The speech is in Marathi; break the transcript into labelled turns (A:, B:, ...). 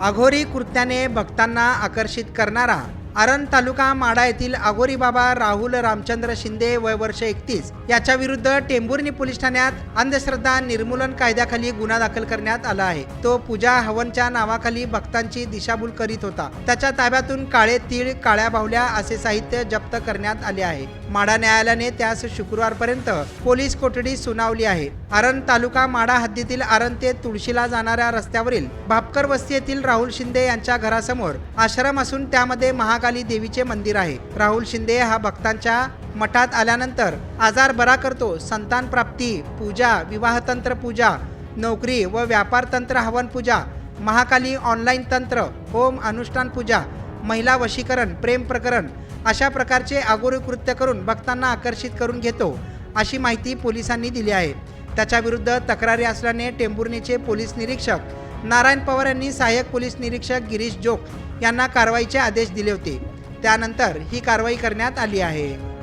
A: अघोरी कृत्याने भक्तांना आकर्षित करणारा आरण तालुका माडा येथील आगोरी बाबा राहुल रामचंद्र शिंदे वय वर्ष एकतीस याच्या विरुद्ध टेंभुर्णी पोलीस ठाण्यात अंधश्रद्धा निर्मूलन कायद्याखाली गुन्हा दाखल करण्यात आला आहे. तो पूजा हवनच्या नावाखाली भक्तांची दिशाभूल करीत होता. त्याच्या ताब्यातून काळे तीळ काळ्या बाहुल्या असे साहित्य जप्त करण्यात आले आहे. माडा न्यायालयाने त्यास शुक्रवारपर्यंत पोलीस कोठडी सुनावली आहे. आरण तालुका माडा हद्दीतील आरण ते तुळशीला जाणाऱ्या रस्त्यावरील भापकर वस्ती येथील राहुल शिंदे यांच्या घरासमोर आश्रम असून त्यामध्ये महाकाली देवीचे मंदिर आहे. राहुल शिंदे हा भक्तांच्या मठात आल्यानंतर आजार बरा करतो. संतान प्राप्ती पूजा विवाहतंत्र पूजा नोकरी व व्यापार तंत्र हवन पूजा महाकाली ऑनलाईन तंत्र होम अनुष्ठान पूजा महिला वशीकरण प्रेम प्रकरण अशा प्रकारचे आगोरी कृत्य करून भक्तांना आकर्षित करून घेतो अशी माहिती पोलिसांनी दिली आहे. त्याच्या विरुद्ध तक्रारी असल्याने टेंभुर्णीचे पोलीस निरीक्षक नारायण पवार यांनी सहाय्यक पोलीस निरीक्षक गिरीश जोग यांना कारवाईचे आदेश दिले होते. त्यानंतर ही कारवाई करण्यात आली आहे.